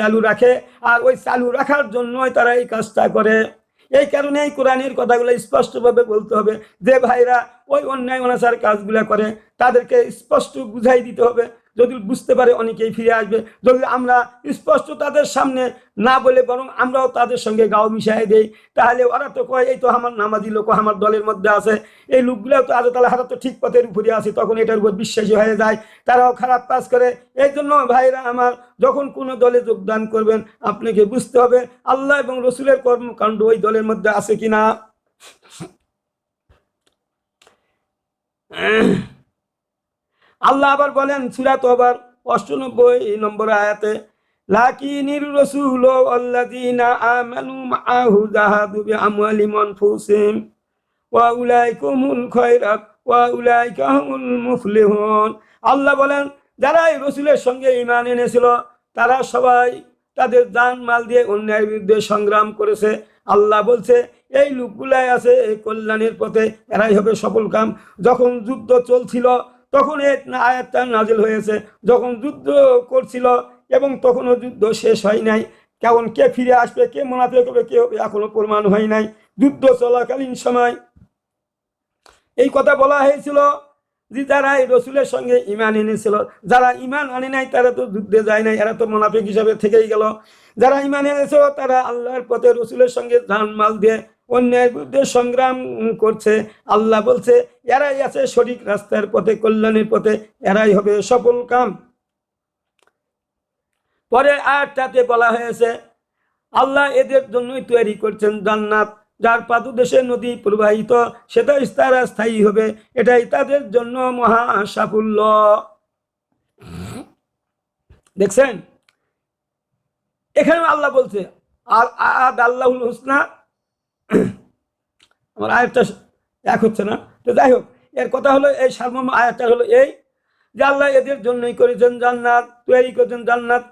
চালু রাখে, আর ওই চালু রাখার জন্যই তারা এই কাজটা করে। এই কারণে এই কোরআনের কথাগুলো স্পষ্টভাবে বলতে হবে যে ভাইরা ওই অন্যায় অনাচার কাজগুলো করে, তাদেরকে স্পষ্ট বুঝাই দিতে হবে। যদি বুঝতে পারে অনেকেই ফিরে আসবে। যদি আমরা স্পষ্ট তাদের সামনে না বলে বরং আমরাও তাদের সঙ্গে গাও মিশাই দেই, তাহলে ওরা তো কয়, এই তো আমার নামাজি লোক, আমার দলের মধ্যে আছে। এই লোকগুলো তো আজ তাহলে হারা তো ঠিক পথের উপরে আছে, তখন এটার উপর বিশ্বাসী হয়ে যায়। তারাও খারাপ কাজ করে। এই জন্য ভাইরা আমার, যখন কোনো দলে যোগদান করবেন, আপনাকে বুঝতে হবে, আল্লাহ এবং রসুলের কর্মকাণ্ড ওই দলের মধ্যে আছে কি কিনা। আল্লাহ আবার বলেন সুরাত আবার অষ্টানব্বই নম্বর আয়াতে রসুল ওয়া ওয়া আল্লাহ বলেন যারা এই রসুলের সঙ্গে ইমান এনেছিল, তারা সবাই তাদের জান মাল দিয়ে অন্যায়ের বিরুদ্ধে সংগ্রাম করেছে। আল্লাহ বলছে, এই লোকগুলাই আছে এই কল্যাণের পথে, এরাই হবে সফল কাম। যখন যুদ্ধ চলছিল তখন এই আয়াতটা নাজিল হয়েছে। যখন যুদ্ধ করছিল এবং তখনও যুদ্ধ শেষ হয় নাই। কেমন কে ফিরে আসবে, কে মোনাফে করবে কে হবে এখনও প্রমাণ হয় নাই। যুদ্ধ চলাকালীন সময় এই কথা বলা হয়েছিল যে যারা এই রসুলের সঙ্গে ইমান এনেছিল, যারা ইমান আনে নাই, তারা তো যুদ্ধে যায় নাই, এরা তো মোনাফিক হিসাবে থেকেই গেল। যারা ইমান এনেছিল, তারা আল্লাহর পথে রসুলের সঙ্গে ধান মাল দিয়ে অন্যায়ের বিরুদ্ধে সংগ্রাম করছে। আল্লাহ বলছে, এরাই আছে সঠিক রাস্তার পথে, কল্যাণের পথে, এরাই হবে সফল কাম। পরে আয়াতটাতে বলা হয়েছে, আল্লাহ এদের জন্যই তৈরি করছেন জান্নাত, যার পাদদেশে নদী প্রবাহিত, সেটা তারা স্থায়ী হবে। এটাই তাদের জন্য মহা সাফল্য। দেখছেন? এখানে আল্লাহ বলছে, আর আদ আল্লাহুল হুসনা আমার আয়াতটা এক হচ্ছে না। তো যাই হোক, এর কথা হলো, এই সারমর্ম আয়াতটা হলো এই যে আল্লাহ এদের জন্যই করেছেন জান্নাত, তৈরি করেছেন জান্নাত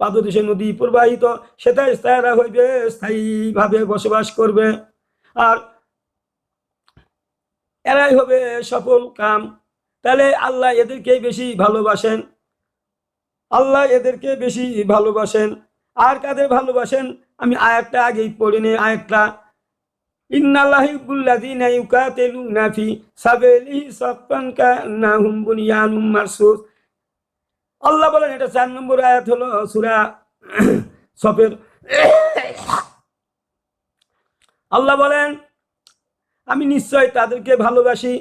পাদদেশে নদী প্রবাহিত, সেটাই স্থায়ীরা হইবে, স্থায়ীভাবে বসবাস করবে। আর এরাই হবে সফল কাম। তাহলে আল্লাহ এদেরকেই বেশি ভালোবাসেন। আল্লাহ এদেরকে বেশি ভালোবাসেন। আর কাদের ভালোবাসেন? আমি আয়াতটা আগেই পড়ে নিই আয়াতটা আল্লাহ বলেন, এটা চার নম্বর আয়াত সফের। আল্লাহ বলেন, আমি নিশ্চয় তাদেরকে ভালোবাসি,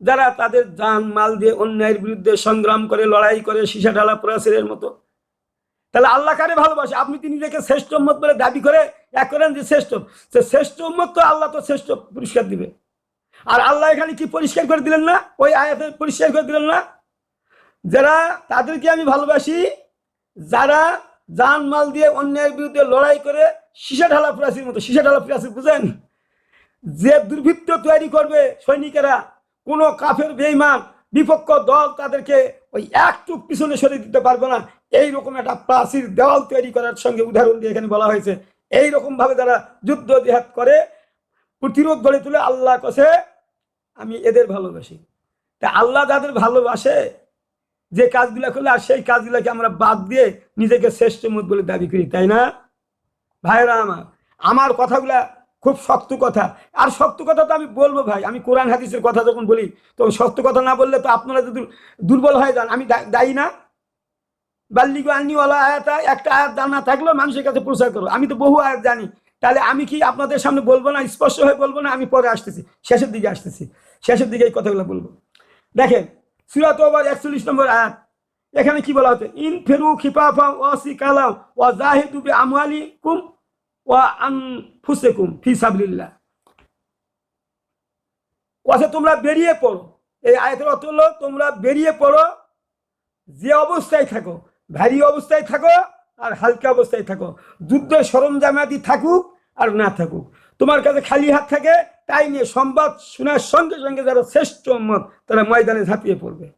যারা তাদের জান, মাল দিয়ে অন্যায়ের বিরুদ্ধে সংগ্রাম করে, লড়াই করে, সীসা ঢালা প্রাচীরের মতো। তাহলে আল্লাহ কারে ভালোবাসে? আপনি তিনি নিজেকে শ্রেষ্ঠ উম্মত বলে দাবি করে এক করেন যে শ্রেষ্ঠ সে শ্রেষ্ঠ উম্মত তো আল্লাহ তো শ্রেষ্ঠ পুরস্কার দিবে। আর আল্লাহ এখানে কি পরিষ্কার করে দিলেন না? ওই আয়াতে পরিষ্কার করে দিলেন না? যারা, তাদেরকে আমি ভালোবাসি, যারা জান মাল দিয়ে অন্যায়ের বিরুদ্ধে লড়াই করে সীসা ঢালা প্রাচীর মতো, সীসা ঢালা প্রাচীর বুঝেন? যে দুর্বৃত্ত তৈরি করবে সৈনিকেরা, কোনো কাফের বেইমান বিপক্ষ দল তাদেরকে ওই একটুক পিছনে সরিয়ে দিতে পারবে না। এই রকম একটা প্রাচীর দেওয়াল তৈরি করার সঙ্গে উদাহরণ দিয়ে এখানে বলা হয়েছে। এই রকম ভাবে যারা যুদ্ধ জেহাদ করে, প্রতিরোধ গড়ে তুলে আল্লাহ কছে আমি এদের ভালোবাসি। তা আল্লাহ যাদের ভালোবাসে, যে কাজগুলা করলে আর সেই কাজগুলাকে আমরা বাদ দিয়ে নিজেকে শ্রেষ্ঠ মত বলে দাবি করি, তাই না? ভাইরা আমার আমার কথাগুলা খুব শক্ত কথা। আর শক্ত কথা তো আমি বলব ভাই, আমি কোরআন হাদিসের কথা যখন বলি, তখন শক্ত কথা না বললে তো আপনারা যদি দুর্বল হয়ে যান, আমি দায়ী না? বাল্লিগো আন্নিওয়ালা আয়াত, একটা আয়াত জানা থাকলেও মানুষের কাছে প্রচার করো। আমি তো বহু আয়াত জানি। তাহলে আমি কি আপনাদের সামনে বলব না, স্পষ্ট হয়ে বলব না? আমি পরে আসতেছি, শেষের দিকে আসতেছি। শেষের দিকে এই কথাগুলো বলব। দেখেন সুরাত ওবার একচল্লিশ নম্বর আয়াত। এখানে কি বলা হচ্ছে ইন ফেরু খিপাফা ওয়াসি কালাম ওয়া জাহিদু বি আমওয়ালি কুম ওয়া আনফুসিকুম ফি সাবিলিল্লাহ। ওয়াসে তোমরা বেরিয়ে পড়ো। এই আয়াতের হলো, তোমরা বেরিয়ে পড়ো, যে অবস্থায় থাকো। ভারী অবস্থায় থাকো আর হালকা অবস্থায় থাকো। যুদ্ধের সরঞ্জামাদি থাকুক আর না থাকুক। তোমার কাছে খালি হাত থাকে, তাই নিয়ে সংবাদ শোনার সঙ্গে সঙ্গে যারা শ্রেষ্ঠ মত তারা ময়দানে ঝাঁপিয়ে পড়বে।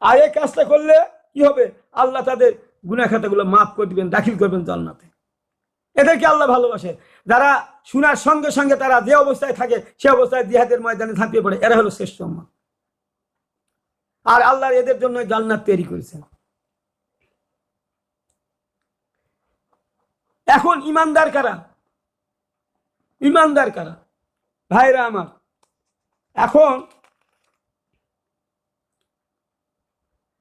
আর এই কাজটা করলে কি হবে? আল্লাহ তাদের গুনাখাতাগুলো মাফ করে দিবেন, দাখিল করবেন জান্নাতে। এদেরকে আল্লাহ ভালোবাসে। যারা শোনার সঙ্গে সঙ্গে তারা যে অবস্থায় থাকে, সে অবস্থায় জিহাদের ময়দানে ঝাঁপিয়ে পড়ে। এরা হলো শ্রেষ্ঠ উম্মত। আর আল্লাহ এদের জন্য জান্নাত তৈরি করেছেন। এখন ইমানদার কারা? ইমানদার কারা? ভাইরা আমার, এখন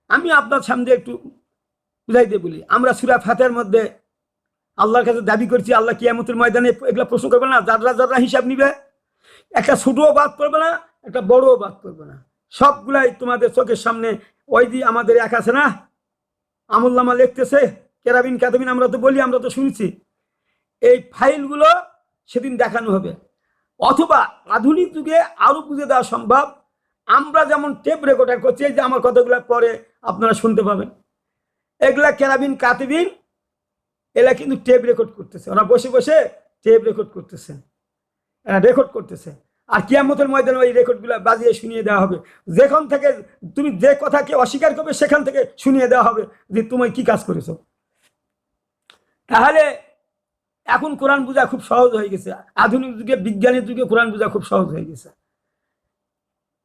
আমি আপনার সামনে একটু বুঝাইতে বলি। আমরা সুরা ফাতের মধ্যে আল্লাহর কাছে দাবি করছি, আল্লাহ কিয়ামতের ময়দানে এগুলো প্রশ্ন করবে না যারা যারা হিসাব নিবে, একটা ছোটও বাদ করবে না, একটা বড়ও বাদ করবে না। সবগুলাই তোমাদের চোখের সামনে ওই দিয়ে আমাদের এক আছে না? আমুল্লামা লিখতেছে, কেরাবিন কাতাবিন আমরা তো বলি, আমরা তো শুনছি। এই ফাইলগুলো সেদিন দেখানো হবে। অথবা আধুনিক যুগে আরও বুঝে দেওয়া সম্ভব, আমরা যেমন টেপ রেকর্ডার করছি যে আমার কথাগুলো পরে আপনারা শুনতে পাবেন। এগুলা কেরাবিন কাতিবিন এরা কিন্তু টেপ রেকর্ড করতেছে। ওরা বসে বসে টেপ রেকর্ড করতেছে। রেকর্ড করতেছে। আর কিয়ামতের ময়দানে ওই রেকর্ডগুলো বাজিয়ে শুনিয়ে দেওয়া হবে। যেখান থেকে তুমি যে কথাকে অস্বীকার করবে, সেখান থেকে শুনিয়ে দেওয়া হবে যে তুমি কি কাজ করেছ। তাহলে এখন কোরআন বোঝা খুব সহজ হয়ে গেছে। আধুনিক যুগে, বিজ্ঞানের যুগে কোরআন বোঝা খুব সহজ হয়ে গেছে।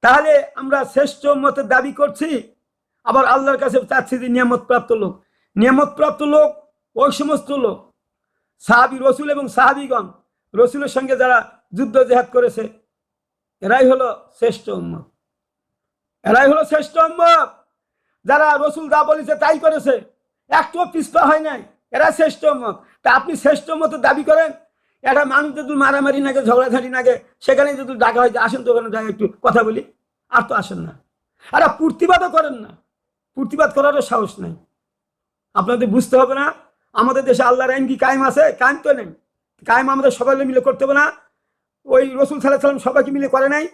তাহলে আমরা শ্রেষ্ঠ মতের দাবি করছি, আবার আল্লাহর কাছে চাচ্ছি যে নিয়ামত প্রাপ্ত লোক। নিয়ামত প্রাপ্ত লোক ওই সমস্ত লোক। সাহাবি রসুল এবং সাহাবিগণ, রসুলের সঙ্গে যারা যুদ্ধ জেহাদ করেছে এরাই হলো শ্রেষ্ঠ উম্মত। এরাই হলো শ্রেষ্ঠ উম্মত। যারা রসুল যা বলেছে তাই করেছে। একটুও পিছপা হয় নাই। এরা শ্রেষ্ঠ মত তা আপনি শ্রেষ্ঠ মতো দাবি করেন? একটা মানুষ যদি মারামারি নাগে ঝগড়াঝাড়ি নাগে, সেখানে যদি ডাকা হয় যে আসেন তো ওখানে যাই, একটু কথা বলি। আর তো আসেন না। আর পূর্তিবাদও করেন না। পূর্তিবাদ করারও সাহস নেই। আপনাদের বুঝতে হবে না, আমাদের দেশে আল্লাহর আইন কি কায়েম আছে? কায়েম তো নেই। কায়েম আমাদের সবাই মিলে করতে হবে না। ওই রসুল সাল্লাহ সবাইকে মিলে করে নাই।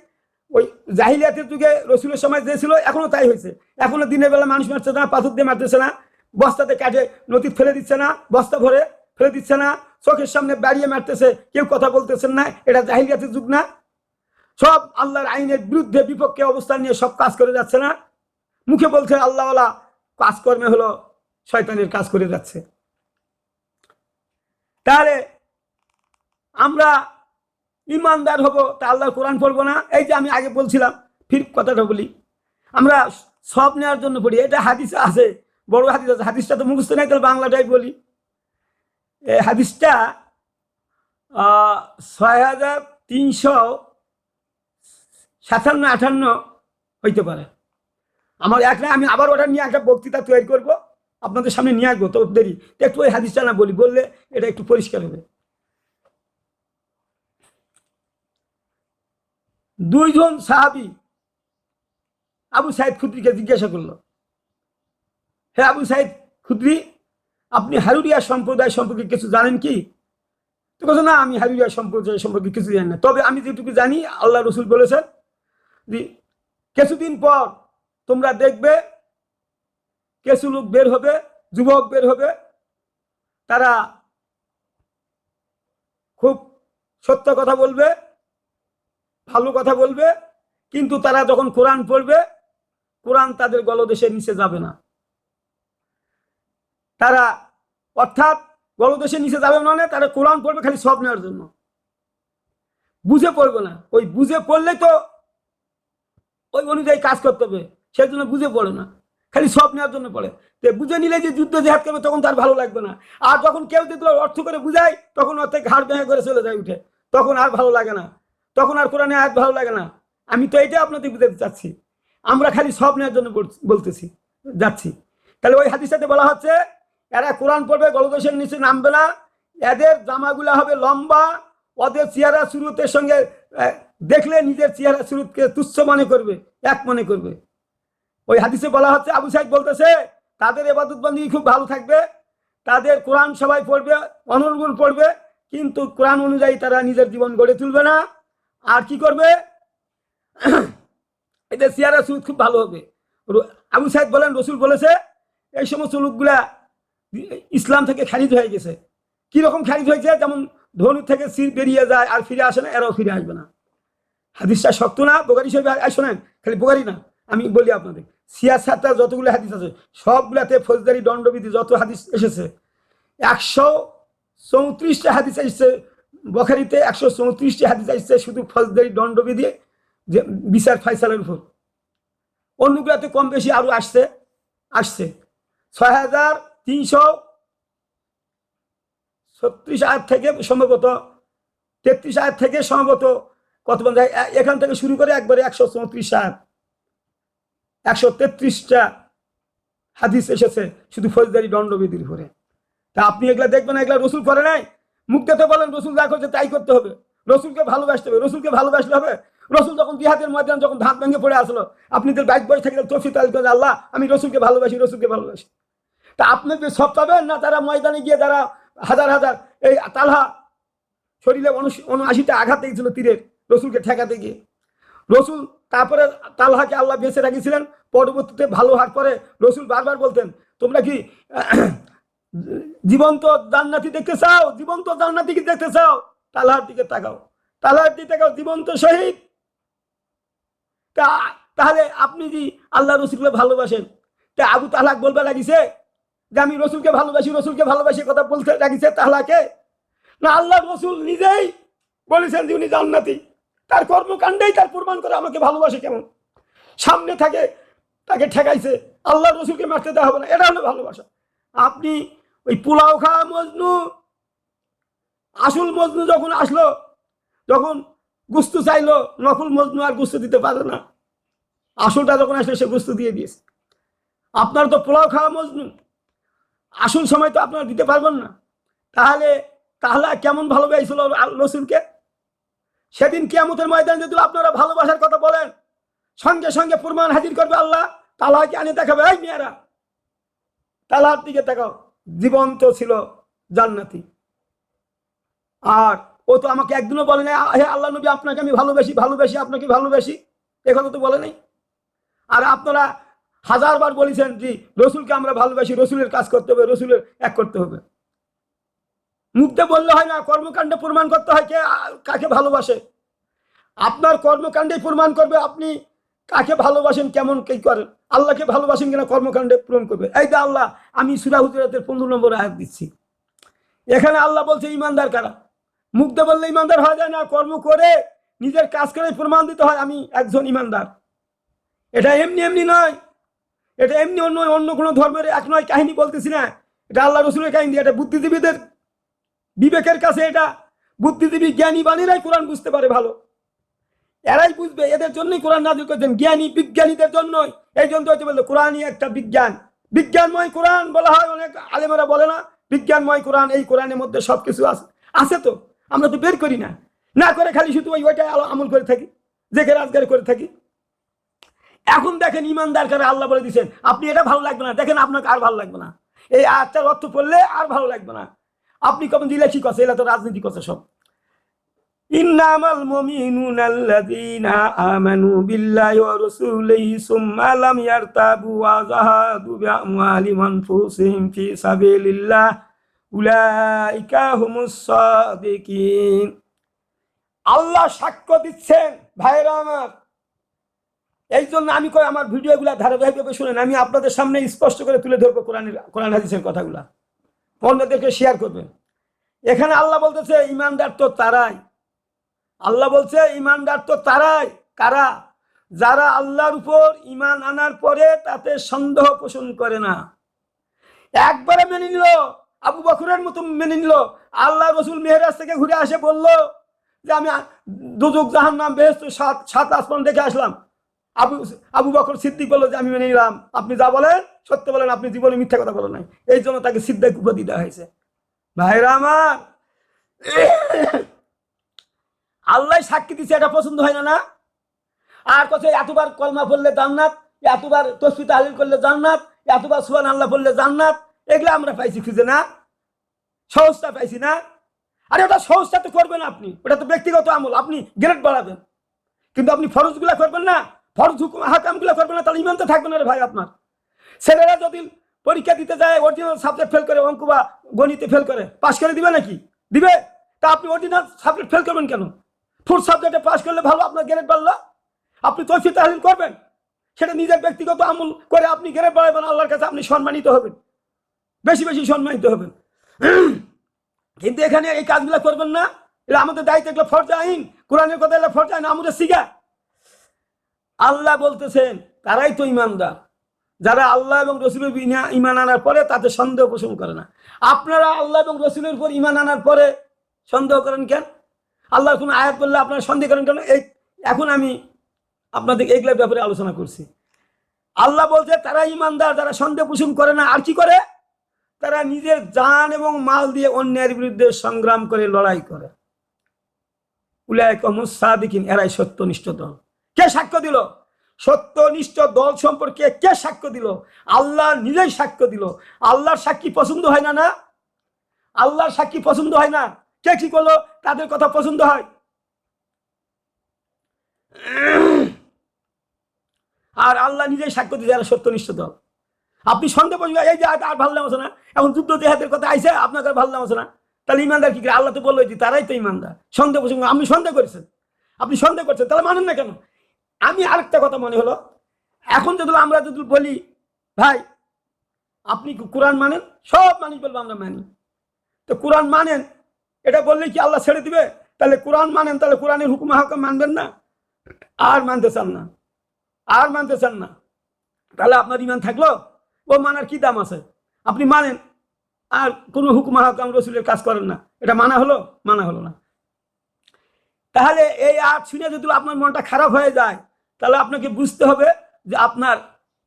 ওই জাহিলিয়াতের যুগে রসুলের সময় যে ছিল এখনও তাই হয়েছে। এখনও দিনের বেলা মানুষ মারছে না, পাথর দিয়ে মারতেছে না, বস্তাতে কাটে নদী ফেলে দিচ্ছে না, বস্তা ভরে ফেলে দিচ্ছে না, চোখের সামনে বাড়িয়ে মারতেছে, কেউ কথা বলতেছেন না, এটা জাহিলিয়াতের যুগ না। সব আল্লাহর আইনের বিরুদ্ধে বিপক্ষে অবস্থান নিয়ে সব কাজ করে যাচ্ছে না। মুখে বলছে, আল্লাহওয়ালা কাজকর্মে হলো, শয়তানের কাজ করে যাচ্ছে। তাহলে আমরা ইমানদার হব, তা আল্লাহর কোরআন পড়ব না। এই যে আমি আগে বলছিলাম, ফির কথাটা বলি। আমরা সব নেওয়ার জন্য পড়ি। এটা হাদিস আছে, বড় হাদিস আছে। হাদিসটা তো মুখস্থ নাই, তাহলে বাংলাটাই বলি। এই হাদিসটা ছয় হাজার তিনশো সাতান্ন, আটান্ন হইতে পারে। আমার এক না, আমি আবার ওটা নিয়ে একটা বক্তৃতা তৈরি করব। আপনাদের সামনে নিয়ে আসব, তো দেরি। একটু ওই হাদিসটা না বলি, বললে এটা একটু পরিষ্কার হবে। দুইজন সাহাবি আবু সাইদ খুদ্রিকে জিজ্ঞাসা করল, হে আবু সাইদ খুদ্রি, আপনি হারুরিয়া সম্প্রদায় সম্পর্কে কিছু জানেন কি? তো কথা না, আমি হারুরিয়া সম্প্রদায় সম্পর্কে কিছু জানি না। তবে আমি যেটুকু জানি, আল্লাহ রসুল বলেছেন কিছুদিন পর তোমরা দেখবে, কিছু লোক বের হবে, যুবক বের হবে, তারা খুব সত্য কথা বলবে ভালো কথা বলবে, কিন্তু তারা যখন কোরআন পড়বে, কোরআন তাদের গলদেশের নিচে যাবে না। তারা অর্থাৎ গলদেশের নিচে যাবে মানে তারা কোরআন পড়বে খালি সব নেওয়ার জন্য। বুঝে পড়বে না। ওই বুঝে পড়লে তো ওই অনুযায়ী কাজ করতে হবে সেই জন্য বুঝে পড়ে না। খালি সব নেওয়ার জন্য পড়ে। তো বুঝে নিলে যে যুদ্ধ জেহাদ করবে তখন তার ভালো লাগবে না। আর যখন কেউ যদি অর্থ করে বুঝায়, তখন অর্থে ঘাড় ভেঙে করে চলে যায় উঠে। তখন আর ভালো লাগে না। তখন আর কোরআনে আয়াত ভালো লাগে না। আমি তো এইটা আপনাদের বুঝাতে চাচ্ছি। আমরা খালি সব নেওয়ার জন্য বলতেছি। যাচ্ছি। তাহলে ওই হাদিসাতে বলা হচ্ছে, এরা কোরআন পড়বে গলদেশের নিচে নামবে না। এদের জামাগুলা হবে লম্বা, ওদের চেহারা সুরতের সঙ্গে দেখলে নিজের চেহারা সুরতকে তুচ্ছ মনে করবে, এক মনে করবে। ওই হাদিসে বলা হচ্ছে, আবু সাহেব বলতেছে, তাদের এবাদত বন্দী খুব ভালো থাকবে, তাদের কোরআন সবাই পড়বে অনুগুণ পড়বে, কিন্তু কোরআন অনুযায়ী তারা নিজের জীবন গড়ে তুলবে না। আর কি করবে? এদের সিয়ারা সুদ খুব ভালো হবে। আবু সাহেব বলেন, রসুল বলেছে, এই সমস্ত লোকগুলা ইসলাম থেকে খারিজ হয়ে গেছে। কীরকম খারিজ হয়েছে? যেমন ধনু থেকে সির বেরিয়ে যায়, আর ফিরে আসে না, এরাও ফিরে আসবে না। হাদিসটা শক্ত না বোগারি সাহেব শোনেন, খালি বোগারি না, আমি বলি আপনাদের। সিয়াসাতটা যতগুলো হাদিস আছে, সবগুলাতে ফৌজদারি, দণ্ডবিধি, যত হাদিস এসেছে, একশো চৌত্রিশটা হাদিস এসেছে বখারিতে একশো চৌত্রিশটি হাদিস আসছে, শুধু ফৌজদারি দণ্ডবিধি যে বিচার ফাইসালের উপর। অন্যগুলাতে কম বেশি আরও আসছে আসছে। ছয় হাজার তিনশো ছত্রিশ আয়াত থেকে সম্ভবত, তেত্রিশ আয়াত থেকে সম্ভবত কত বন্ধ এখান থেকে শুরু করে একবারে একশো চৌত্রিশ আয়াত। একশো তেত্রিশটা হাদিস এসেছে শুধু ফৌজদারি দণ্ডবিধির উপরে। তা আপনি এগুলা দেখবেন এগুলা রসুল করে নাই? মুখ দেখতে বলেন, রসুল যা করছে তাই করতে হবে। রসুলকে ভালোবাসতে হবে, রসুলকে ভালোবাসলে হবে। রসুল যখন জিহাদের ময়দান যখন ধাত ভেঙে পড়ে আসলো, আপনি তো বাইক বয়স থেকে তফি তাল করে আল্লাহ, আমি রসুলকে ভালোবাসি রসুলকে ভালোবাসি। তা আপনি সব পাবেন না তারা ময়দানে গিয়ে তারা হাজার হাজার, এই তালহা শরীরে উনআশিটা আঘাত দিয়েছিল তীরের রসুলকে ঠেকাতে গিয়ে। রসুল তারপরে তালহাকে আল্লাহ বেঁচে রাখিয়েছিলেন পরবর্তীতে ভালো হাত পরে রসুল বারবার বলতেন, তোমরা কি জীবন্ত জান্নাতি দেখতে চাও, জীবন্ত জান্নাতি কি দেখতে চাও? তালহার দিকে তাকাও। তালহার দিকে তাকাও, জীবন্ত শহীদ। তা, তাহলে আপনি যে আল্লাহ রসুলকে ভালোবাসেন? তা আবু তালাক বলবে লাগিছে যে, আমি রসুলকে ভালোবাসি রসুলকে ভালোবাসি কথা বলতে লাগিছে তাহলাকে না, আল্লাহ রসুল নিজেই বলেছেন যে, উনি জান্নাতি। তার কর্মকাণ্ডেই তার প্রমাণ করে আমাকে ভালোবাসে কেমন? সামনে থাকে, তাকে ঠেকাইছে। আল্লাহ রসুলকে মারতে দেওয়া হবে না। এটা হলো ভালোবাসা। আপনি ওই পোলাও খাওয়া মজনু, আসল মজনু যখন আসলো যখন গুস্তু চাইলো, নকল মজনু আর গুস্তু দিতে পারে না। আসলটা যখন আসলো, সে গুস্তু দিয়ে দিয়েছে। আপনার তো পোলাও খাওয়া মজনু, আসল সময় তো আপনারা দিতে পারবেন না। তাহলে তাহলে কেমন ভালোবাসছিল রসুলকে? সেদিন কিয়ামতের ময়দানে যদি আপনারা ভালোবাসার কথা বলেন, সঙ্গে সঙ্গে প্রমাণ হাজির করবে আল্লাহ তালাকে আনে দেখাবে, এই মেয়েরা। তালার দিকে তাকাও। জীবন্ত ছিল জান্নাতি। আর ও তো আমাকে একদিনও বলে নাই হে আল্লাহ নবী, আপনাকে আমি ভালোবাসি ভালোবাসি, আপনাকে ভালোবাসি। কথা তো বলে নাই। আর আপনারা হাজারবার বলেছেন যে, রসুলকে আমরা ভালোবাসি, রসুলের কাজ করতে হবে, রসুলের এক করতে হবে। মুখতে বললে হয় না, কর্মকাণ্ডে প্রমাণ করতে হয় কে কাকে ভালোবাসে। আপনার কর্মকাণ্ডে প্রমাণ করবে আপনি কাকে ভালোবাসেন, কেমন কে করেন আল্লাহকে ভালোবাসেন কিনা কর্মকাণ্ডে পূরণ করবে। এই যে আল্লাহ, আমি সুরা হুজরাতের পনেরো নম্বর আয়াত দিচ্ছি। এখানে আল্লাহ বলছে, ইমানদার কারা? মুগ্ধ বললে ইমানদার হওয়া যায় না, কর্ম করে নিজের কাজ করে প্রমাণ দিতে হয়, আমি একজন ইমানদার। এটা এমনি এমনি নয়। এটা এমনি অন্য অন্য কোনো ধর্মের এক নয় কাহিনী বলতেছি না। এটা আল্লাহ রসুলের কাহিনী, এটা বুদ্ধিজীবীদের বিবেকের কাছে এটা। বুদ্ধিজীবী জ্ঞানী বাণীরাই কোরআন বুঝতে পারে ভালো। এরাই বুঝবে, এদের জন্যই কোরআন নাজিল করেছেন, জ্ঞানী বিজ্ঞানীদের জন্যই। এই জন্য হচ্ছে বলতো কোরআনই একটা বিজ্ঞান। বিজ্ঞানময় কোরআন বলা হয়, অনেক আলেমেরা বলে না, বিজ্ঞানময় কোরআন, এই কোরআনের মধ্যে সব কিছু আছে। আছে তো, আমরা তো বের করি না। না করে খালি শুধু ওই ওইটাই আমল করে থাকি জেকে রাজগার করে থাকি। এখন দেখেন ইমানদার করে আল্লাহ বলে দিচ্ছেন আপনি এটা ভালো লাগবে না, দেখেন আপনাকে আর ভালো লাগবে না। এই আটটার অর্থ পড়লে আর ভালো লাগবে না। আপনি কখন দিলে কি কথা এলা তো রাজনীতি কথা সব। ইন্নামাল মুমিনুনা আল্লাযীনা আমানু বিল্লাহি ওয়া রাসূলিহি সুম্মা লাম ইয়ারতাবু ওয়া জাহাদু বিআমওয়ালিহিম ওয়া আনফুসিহিম ফি সাবিলিল্লাহ। উলাইকা হুমুস সাদিকিন। আল্লাহ সাক্ষ্য দিচ্ছেন, ভাইরা আমার। এই জন্য আমি কই আমার ভিডিওগুলো ধারাবাহিকভাবে শুনেন, আমি আপনাদের সামনে স্পষ্ট করে তুলে ধরবো কোরআনের, কোরআন হাদিসের কথাগুলা। অন্যদেরকে শেয়ার করবেন। এখানে আল্লাহ বলতেছে, ইমানদার তো তারাই। আল্লাহ বলছে, ইমানদার তো তারাই। কারা? যারা আল্লাহর উপর ইমান আনার পরে তাতে সন্দেহ পোষণ করে না। একবারে মেনে নিল, আবু বকরের মতো মেনে নিল। আল্লাহ রসুল মেহরাজ থেকে ঘুরে আসে, বলল যে, আমি দুজুক জাহান নাম বেহস্ত সাত সাত আসমান দেখে আসলাম। আবু আবু বকর সিদ্দিক বলল যে, আমি মেনে নিলাম। আপনি যা বলেন, সত্য বলেন, আপনি জীবনে মিথ্যা কথা বলেন নাই। এই জন্য তাকে সিদ্দিক উপাধি দেওয়া হয়েছে। ভাইরা আমার আল্লাহ সাক্ষী দিচ্ছে এটা পছন্দ হয় না না? আর কোথায় এতবার কলমা পড়লে জান্নাত, এতবার তসবি তাহলিল করলে জান্নাত, এতবার সুবান আল্লাহ পড়লে জান্নাত, এগুলো আমরা পাইছি খুঁজে, না? সহজটা পাইছি, না? আরে, ওটা সহজটা তো করবেন আপনি, ওটা তো ব্যক্তিগত আমল, আপনি গ্রেড বাড়াবেন। কিন্তু আপনি ফরজগুলা করবেন না, ফরজ হুকুম হাকামগুলো করবেন না, তাহলে ইমান তো থাকবে না রে ভাই আপনার। ছেলেরা যদি পরীক্ষা দিতে যায় অরিজিনাল সাবজেক্ট ফেল করে, অঙ্ক বা গণিতে ফেল করে পাশ করে দিবে নাকি? দিবে? তা আপনি অরিজিনাল সাবজেক্ট ফেল করবেন কেন? ফোর্থ সাবজেক্টে পাশ করলে ভালো আপনার গ্রেড বাড়লো? আপনি তৈফি তাহলিল করবেন? সেটা নিজের ব্যক্তিগত আমল করে আপনি গ্রেড বাড়াবেন আল্লাহর কাছে আপনি সম্মানিত হবেন। বেশি বেশি সম্মানিত হবেন। কিন্তু এখানে এই কাজগুলো করবেন না। এটা আমাদের দায়িত্ব এগুলো ফরজা আইন। কোরআনের কথা এগুলো ফরজা আইন আমাদের শিখা আল্লাহ বলতেছেন, তারাই তো ইমানদার। যারা আল্লাহ এবং রসুলের ইমান আনার পরে তাতে সন্দেহ পোষণ করে না। আপনারা আল্লাহ এবং রসুলের উপর ইমান আনার পরে সন্দেহ করেন কেন? আল্লাহর কোনো আয়াত বললে আপনার সন্দেহ করেন কেন? এই এখন আমি আপনাদের এগুলোর ব্যাপারে আলোচনা করছি। আল্লাহ বলছে, তারা ইমানদার, যারা সন্দেহ পোষণ করে না, আর কি করে? তারা নিজের জান এবং মাল দিয়ে অন্যের বিরুদ্ধে সংগ্রাম করে, লড়াই করে। উলায়কমুসাদিকিন এরাই সত্যনিষ্ঠ দল। কে সাক্ষ্য দিল? সত্যনিষ্ঠ দল সম্পর্কে কে সাক্ষ্য দিল? আল্লাহ নিজেই সাক্ষ্য দিল। আল্লাহর সাক্ষী পছন্দ হয় না না? আল্লাহর সাক্ষী পছন্দ হয় না? কে কি করল? তাদের কথা পছন্দ হয়। আর আল্লাহ নিজেই সাক্ষ্য দিচ্ছে এরা সত্যনিষ্ঠ দল আপনি সন্দেহ করবেন, এই যে আর ভালো লাগছে না? এখন যুদ্ধ দেহাতের কথা আইসে আপনাকে ভালো লাগছে না? তাহলে ইমানদার কি করে? আল্লাহ তো বলল যে তারাই তো ইমানদার। সন্দেহ প্রসঙ্গ আপনি সন্দেহ করেছেন। আপনি সন্দেহ করছেন, তাহলে মানেন না কেন? আমি আরেকটা কথা মনে হলো, এখন যদি আমরা যদি বলি, ভাই, আপনি কোরআন মানেন? সব মানুষ বলব, আমরা মানি। তো কোরআন মানেন এটা বললে কি আল্লাহ ছেড়ে দিবে? তাহলে কোরআন মানেন, তাহলে কোরআনের হুকুম হাকাম মানবেন না? আর মানতে চান না। আর মানতে চান না। তাহলে আপনার ইমান থাকল? ও মানার কি দাম আছে? আপনি মানেন। আর কোনো হুকুম হাকাম রসুলের কাজ করেন না। এটা মানা হলো? মানা হলো না। তাহলে এই আট শুনে যদি আপনার মনটা খারাপ হয়ে যায়, তাহলে আপনাকে বুঝতে হবে যে আপনার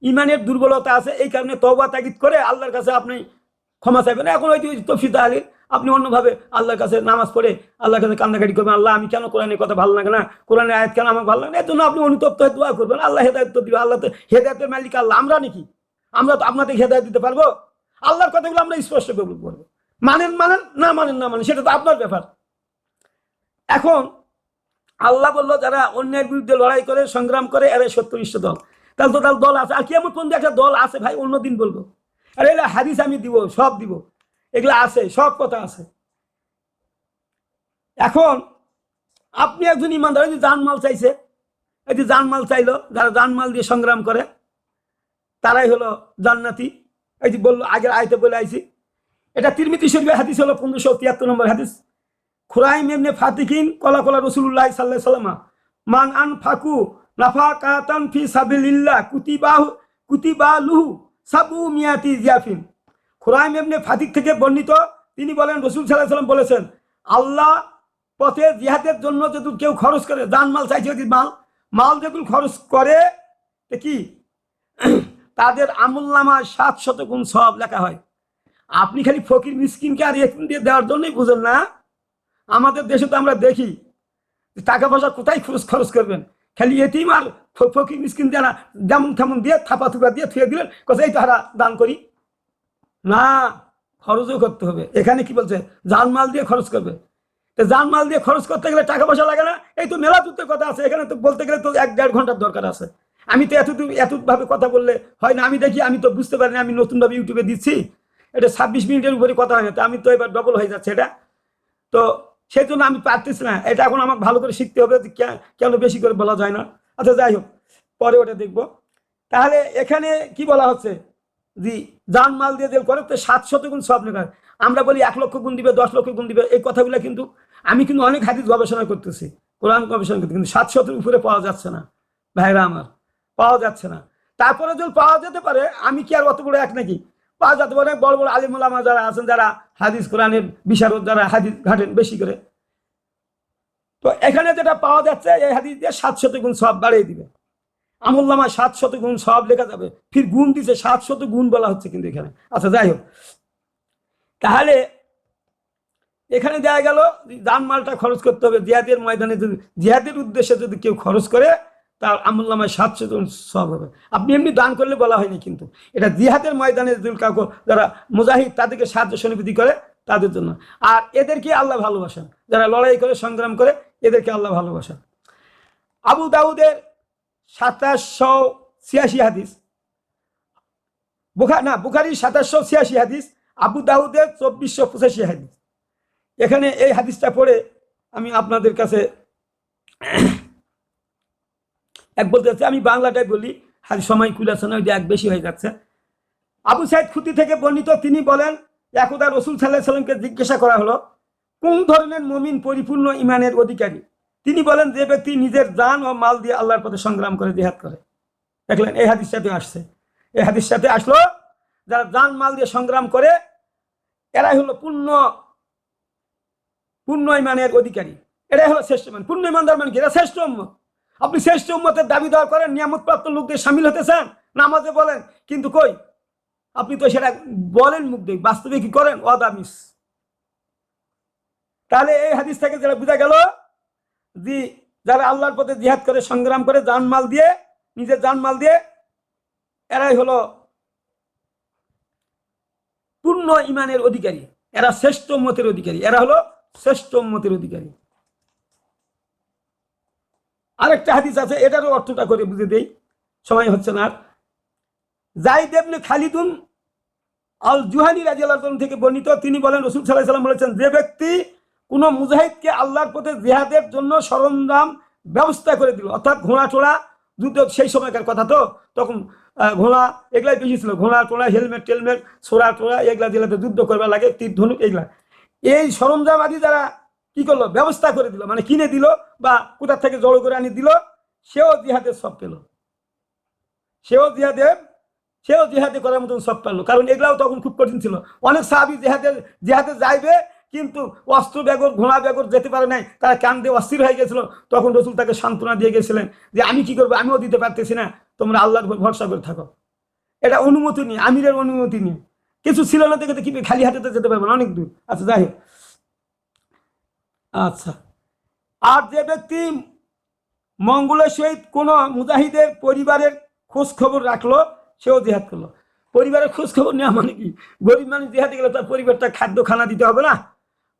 ইমানের দুর্বলতা আছে। এই কারণে তবা তাগিদ করে আল্লাহর কাছে আপনি ক্ষমা চাইবেন। এখন যে তফিদা আলী আপনি অন্যভাবে আল্লাহর কাছে নামাজ পড়ে আল্লাহর কাছে কান্নাকাটি করবেন, আল্লাহ আমি কেন কোরআনের কথা ভালো লাগে না? কোরআনের আয়াত কেন আমার ভালো লাগে না? এর জন্য আপনি অনুতপ্ত হয়ে দোয়া করবেন, আল্লাহ হেদায়ত দিবে, আল্লাহ তো হেদায়তের মালিক আল্লাহ। আমরা নাকি? আমরা তো আপনাদের হেদায়ত দিতে পারব? আল্লাহর কথাগুলো আমরা স্পষ্ট করে বলব। মানেন মানেন, না মানেন না মানেন, সেটা তো আপনার ব্যাপার। এখন আল্লাহ বলল, যারা অন্যের বিরুদ্ধে লড়াই করে, সংগ্রাম করে, এরা সত্যনিষ্ঠ দল। তাহলে তো তার দল আছে। আর কি কেমন পর্যন্ত একটা দল আছে ভাই, অন্যদিন বলব। আরে হাদিস আমি দিব, সব দিব। এগুলো আছে, সব কথা আছে। এখন আপনি একজন ইমানদার যে জানমাল চাইছে, এই যে জানমাল চাইলো, যারা জানমাল দিয়ে সংগ্রাম করে, তারাই হলো জান্নাতি। এই যে বলল, আগের আয়তে বলে আইছি, এটা তিরমিতি শরীফের হাদিস হলো পনেরোশো তিয়াত্তর নম্বর হাদিস। খুরাইম এমনি ফাতিকিন কলা কলা রসুল্লাহ সাল্লাহ সাল্লামা মান আন ফাকু নাফা কাতান ফি সাবিলিল্লাহ, কুতিবাহু, কুতিবালুহু সাবু মিয়াতি জিয়াফিন। খুরাইম এমনি ফাতিক থেকে বর্ণিত, তিনি বলেন, রসুল সাল্লাহ সাল্লাম বলেছেন, আল্লাহ পথে জিহাদের জন্য যদি কেউ খরচ করে জান মাল চাইছে মাল মাল যেগুলো খরচ করে কি? তাদের আমুল নামায় সাত শত গুণ সব লেখা হয়। আপনি খালি ফকির মিসকিনকে আর একিন দিয়ে দেওয়ার জন্যই বুঝেন না। আমাদের দেশে তো আমরা দেখি টাকা পয়সা কোথায় খরচ খরচ করবেন? খালি এটিম আর ফকির মিসকিন দিয়ে না যেমন তেমন দিয়ে থাপা থুপা দিয়ে থুয়ে দিলেন কোথায় এই তো দান করি। না, খরচও করতে হবে। এখানে কি বলছে? জানমাল দিয়ে খরচ করবে। তো জানমাল দিয়ে খরচ করতে গেলে টাকা পয়সা লাগে না। এই তো মেলা যুদ্ধের কথা আছে। এখানে তো বলতে গেলে তো এক দেড় ঘণ্টার দরকার আছে। আমি তো এতটুকু এতভাবে কথা বললে হয় না। আমি দেখি, আমি তো বুঝতে পারি না আমি নতুনভাবে ইউটিউবে দিচ্ছি। এটা ছাব্বিশ মিনিটের উপরে কথা হয় না। তো আমি তো এবার ডবল হয়ে যাচ্ছে এটা। তো সেই জন্য আমি পারতেছি না। এটা এখন আমাকে ভালো করে শিখতে হবে কেন বেশি করে বলা যায় না। আচ্ছা যাই হোক, পরে ওটা দেখব। তাহলে এখানে কি বলা হচ্ছে? জি জান মাল দিয়ে দেল করে, তো সাত শত গুণ সব নেই আমরা বলি এক লক্ষ গুণ দিবে, দশ লক্ষ গুণ দিবে, এই কথাগুলো কিন্তু আমি কিন্তু অনেক হাদিস গবেষণা করতেছি, কোরআন গবেষণা করতে কিন্তু সাত শতের উপরে পাওয়া যাচ্ছে না, ভাইরা আমার, পাওয়া যাচ্ছে না। তারপরে যদি পাওয়া যেতে পারে, আমি কি আর অত বড় এক নাকি? পাওয়া যেতে পারে, বড় বড় আলিমুলামা যারা আছেন, যারা হাদিস কোরআনের বিশারদ, যারা হাদিস ঘাটেন বেশি করে। তো এখানে যেটা পাওয়া যাচ্ছে, এই হাদিস দিয়ে সাত শত গুণ সব বাড়িয়ে দিবে। আমুল্লামা সাত শত গুণ সব লেখা যাবে। ফির গুণ দিছে, সাত শত গুণ বলা হচ্ছে কিন্তু এখানে। আচ্ছা যাই হোক। তাহলে এখানে দেওয়া গেল মালটা খরচ করতে হবে। জিহাদের ময়দানে যদি, জিহাদের উদ্দেশ্যে যদি কেউ খরচ করে, তার আমুল্লামায় সাতশো জন সব হবে। আপনি এমনি দান করলে বলা হয়নি কিন্তু। এটা জিহাদের ময়দানে যদি কাউকে, যারা মুজাহিদ, তাদেরকে সাহায্য সমিতি করে, তাদের জন্য। আর এদেরকে আল্লাহ ভালোবাসেন। যারা লড়াই করে, সংগ্রাম করে, এদেরকে আল্লাহ ভালোবাসেন। আবু দাউদের সাতাশশো ছিয়াশি হাদিস। বুখা, না, বুখারির সাতাশশো ছিয়াশি হাদিস, আবু দাউদের চব্বিশশো পঁচাশি হাদিস। এখানে এই হাদিসটা পড়ে আমি আপনাদের কাছে এক বলতে চাচ্ছি, আমি বাংলাটাই বলি, হাদিস সময় কুলাছে না এক বেশি হয়ে যাচ্ছে। আবু সাইদ খুতি থেকে বর্ণিত, তিনি বলেন, একদা রসুল সাল্লাহ সাল্লামকে জিজ্ঞাসা করা হলো, কোন ধরনের মমিন পরিপূর্ণ ইমানের অধিকারী? তিনি বলেন যে ব্যক্তি নিজের জান ও মাল দিয়ে আল্লাহর পথে সংগ্রাম করে, জেহাদ করে। দেখলেন, এই হাদিসটাতে আসছে। এই হাদিস সাথে আসলো, যারা জান, মাল দিয়ে সংগ্রাম করে, এরাই হলো পূর্ণ পূর্ণ ইমানের অধিকারী। এরাই হলো শ্রেষ্ঠ মান পূর্ণ ইমানদার মানে এরা শ্রেষ্ঠ উম্মত। আপনি শ্রেষ্ঠ উম্মতের দাবি দেওয়া করেন নিয়ামত প্রাপ্ত লোকদের সামিল হতে চান, নামাজে বলেন, কিন্তু কই? আপনি তো সেটা বলেন মুখ দিয়ে, বাস্তবে কি করেন? অদামিস তাহলে এই হাদিস থেকে যেটা বোঝা গেল যে যারা আল্লাহর পথে জিহাদ করে, সংগ্রাম করে, জানমাল দিয়ে, নিজের জানমাল দিয়ে, এরাই হলো পূর্ণ ইমানের অধিকারী। এরা শ্রেষ্ঠ মতের অধিকারী। এরা হলো শ্রেষ্ঠ মতের অধিকারী। আরেকটা হাদিস আছে, এটারও অর্থটা করে বুঝে দেই। সময় হচ্ছে না যাই দেবনে খালিদুন আল জুহানি রাজিয়াল থেকে বর্ণিত, তিনি বলেন, রসুল সাল্লাহ সাল্লাম বলেছেন, যে ব্যক্তি কোনো মুজাহিদকে আল্লাহর পথে জেহাদের জন্য সরঞ্জাম ব্যবস্থা করে দিল। অর্থাৎ ঘোড়া, টোড়া যুদ্ধ সেই সময়কার কথা তো। তখন ঘোড়া এগুলাই বেশি ছিল। ঘোড়া, টোড়া, হেলমেট, টেলমেট সোরা টোড়া, এগুলা যেগুলাতে যুদ্ধ করবার লাগে, তীর, ধনুক, এগুলা। এই সরঞ্জাম আদি যারা কি করল? ব্যবস্থা করে দিল। মানে কিনে দিল বা কোথার থেকে জড়ো করে আনি দিল, সেও জিহাদের সব পেল। সেও জিহাদের সেও জিহাদে করার মতন সব পেল কারণ এগুলাও তখন খুব কঠিন ছিল। অনেক সাহাবি জেহাদে জেহাদে যাইবে কিন্তু অস্ত্র বেগর ঘোড়া ব্যাগর যেতে পারে নাই, তারা কান্দে অস্থির হয়ে গেছিল। তখন রসুল তাকে সান্ত্বনা দিয়ে গেছিলেন যে, আমি কি করব? আমিও দিতে পারতেছি না। তোমরা আল্লাহর ভরসা করে থাকো। এটা অনুমতি নিয়ে, আমিরের অনুমতি নিয়ে। কিছু ছিল না দেখে কি খালি হাতে তো যেতে পারবে না, অনেক দূর। আচ্ছা যাই হোক। আচ্ছা। আর যে ব্যক্তি মঙ্গলের সহিত কোনো মুজাহিদের পরিবারের খোঁজ খবর রাখল, সেও জেহাদ করল। পরিবারের খোঁজ খবর নেওয়া মানে কি? গরিব মানুষ জেহাদে গেলে তার পরিবারটা খাদ্য খানা দিতে হবে না?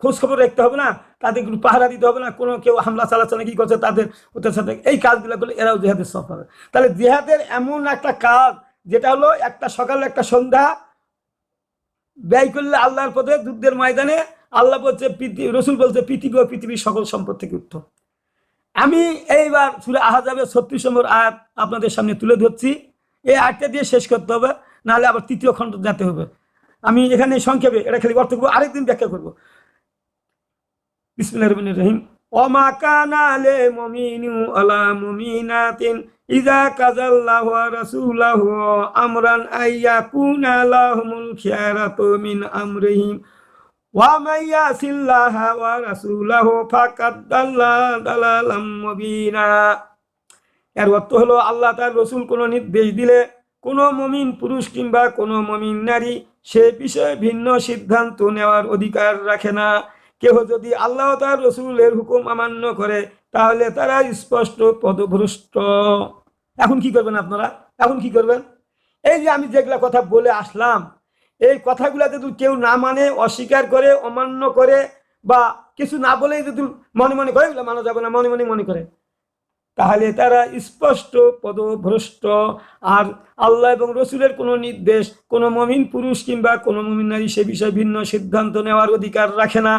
খোঁজ খবর রাখতে হবে না, তাদের কোনো পাহারা দিতে হবে না, কোনো কেউ হামলা চালাচ্ছে না, কি করছে তাদের ওদের সাথে, এই কাজগুলো করলে এরাও জেহাদের সব হবে। তাহলে জেহাদের এমন একটা কাজ, যেটা হলো একটা সকাল একটা সন্ধ্যা, ব্যয় করলে আল্লাহর পথে যুদ্ধের ময়দানে, আল্লাহ বলছে পৃথিবী রসুল বলছে পৃথিবী ও পৃথিবীর সকল সম্পদ থেকে উত্তম। আমি এইবার সুরে আহাজাবের ছত্রিশ নম্বর আয়াত আপনাদের সামনে তুলে ধরছি। এই আয়াতটা দিয়ে শেষ করতে হবে, নাহলে আবার তৃতীয় খণ্ড যেতে হবে। আমি এখানে সংক্ষেপে, এটা খালি অর্থ করব, আরেকদিন ব্যাখ্যা করব। বিসমিল্লাহ ইজা আল্লাহ তার রসুল কোনো নির্দেশ দিলে কোনো মমিন পুরুষ কিংবা কোনো মমিন নারী সে বিষয়ে ভিন্ন সিদ্ধান্ত নেওয়ার অধিকার রাখে না। কেহ যদি আল্লাহ তার রসুলের হুকুম অমান্য করে, তাহলে তারা স্পষ্ট পদভ্রষ্ট। এখন কি করবেন আপনারা? এখন কি করবেন? এই যে আমি যেগুলা কথা বলে আসলাম, এই কথাগুলা যদি কেউ না মানে অস্বীকার করে, অমান্য করে, বা কিছু না বলে যদি মনে মনে করে, এগুলো মানা যাবে না, মনে মনে মনে করে, তাহলে তারা স্পষ্ট পদভ্রষ্ট। আর আল্লাহ এবং রসুলের কোনো নির্দেশ কোনো মমিন পুরুষ কিংবা কোনো মমিন নারী সে বিষয়ে ভিন্ন সিদ্ধান্ত নেওয়ার অধিকার রাখে না।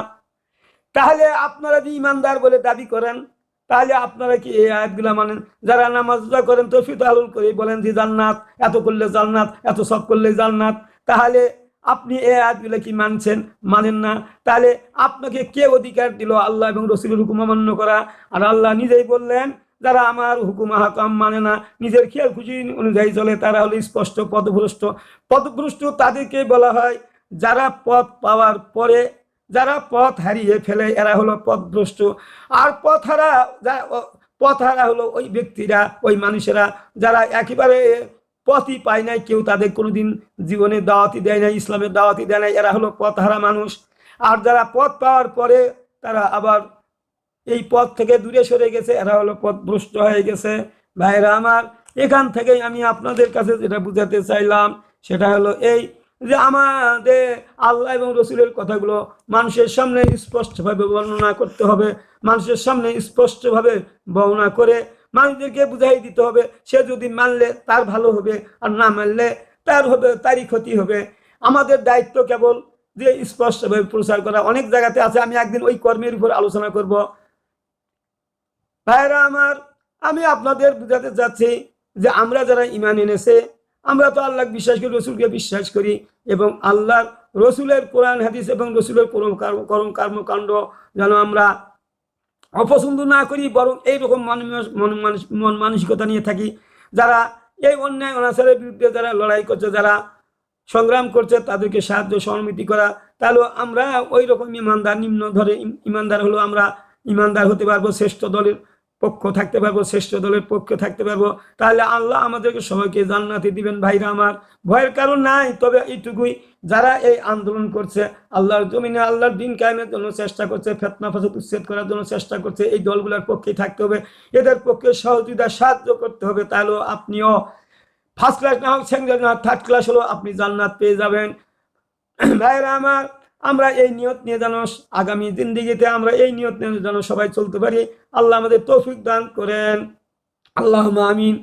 তাহলে আপনারা যে ইমানদার বলে দাবি করেন, তাহলে আপনারা কি এই আয়াতগুলা মানেন? যারা নামাজ করেন তফি তাহলুল করে বলেন যে, জান্নাত, এত করলে জান্নাত, এত সব করলে জান্নাত। তাহলে আপনি এই আয়াতগুলো কি মানছেন? মানেন না। তাহলে আপনাকে কে অধিকার দিল? আল্লাহ এবং রসুলের হুকুম অমান্য করা। আর আল্লাহ নিজেই বললেন, যারা আমার হুকুম হাকাম মানে না, নিজের খেয়াল খুশি অনুযায়ী চলে, তারা হলো স্পষ্ট, পদভ্রষ্ট। পদভ্রষ্ট তাদেরকে বলা হয়, যারা পথ পাওয়ার পরে যারা পথ হারিয়ে ফেলে, এরা হলো পথভ্রষ্ট। আর পথ হারা পথ হারা হলো ওই ব্যক্তিরা, ওই মানুষেরা যারা একেবারে পথই পায় নাই, কেউ তাদের কোনোদিন জীবনে দাওয়াতি দেয় নাই ইসলামের দাওয়াতি দেয় নাই, এরা হলো পথ হারা মানুষ। আর যারা পথ পাওয়ার পরে তারা আবার এই পথ থেকে দূরে সরে গেছে, এরা হলো পথভ্রষ্ট হয়ে গেছে। ভাইরা আমার, এখান থেকেই আমি আপনাদের কাছে যেটা বুঝাতে চাইলাম, সেটা হলো এই যে আমাদের আল্লাহ এবং রসুলের কথাগুলো মানুষের সামনে স্পষ্টভাবে বর্ণনা করতে হবে, মানুষের সামনে স্পষ্টভাবে বর্ণনা করে মানুষদেরকে বুঝাই দিতে হবে, সে যদি মানলে তার ভালো হবে আর না মানলে তার হবে, তারই ক্ষতি হবে। আমাদের দায়িত্ব কেবল যে স্পষ্টভাবে প্রচার করা। অনেক জায়গাতে আছে, আমি একদিন ওই কর্মের উপর আলোচনা করব। ভাইরা আমার, আমি আপনাদের বুঝাতে চাচ্ছি যে আমরা যারা ইমান এনেছে আমরা তো আল্লাহ বিশ্বাস করি, রসুলকে বিশ্বাস করি এবং আল্লাহর, রসুলের কোরআন, হাদিস এবং রসুলের করম কর্ম- কর্মকাণ্ড যেন আমরা অপছন্দ না করি, বরং এইরকম মন মন মন মানসিকতা নিয়ে থাকি। যারা এই অন্যায়, অনাচারের বিরুদ্ধে যারা লড়াই করছে, যারা সংগ্রাম করছে, তাদেরকে সাহায্য, সহমতি করা। তাহলে আমরা ওই রকম ইমানদার নিম্ন ধরে ইম- ইমানদার হলো আমরা ইমানদার হতে পারব, শ্রেষ্ঠ দলের পক্ষ থাকতে পারব, শ্রেষ্ঠ দলের পক্ষে থাকতে পারব। তাহলে আল্লাহ আমাদেরকে সবাইকে জান্নাতে দিবেন ভাইরা আমার। ভয়ের কারণ নাই, তবে এইটুকুই, যারা এই আন্দোলন করছে, আল্লাহর জমিনে আল্লাহর দিন কায়েমের জন্য চেষ্টা করছে, ফেতনা ফাসাদ উচ্ছেদ করার জন্য চেষ্টা করছে, এই দলগুলোর পক্ষেই থাকতে হবে, এদের পক্ষে সহযোগিতা, সাহায্য করতে হবে তাহলে আপনিও ফার্স্ট ক্লাস না হোক সেকেন্ড ক্লাস না হোক থার্ড ক্লাস হলেও আপনি জান্নাত পেয়ে যাবেন। ভাইরা আমার আমরা এই নিয়ত নিয়ে যেন আগামী জিন্দিগিতে আমরা এই নিয়ত নিয়ে যেন সবাই চলতে পারি। আল্লাহ আমাদের তৌফিক দান করেন। আল্লাহ আমিন।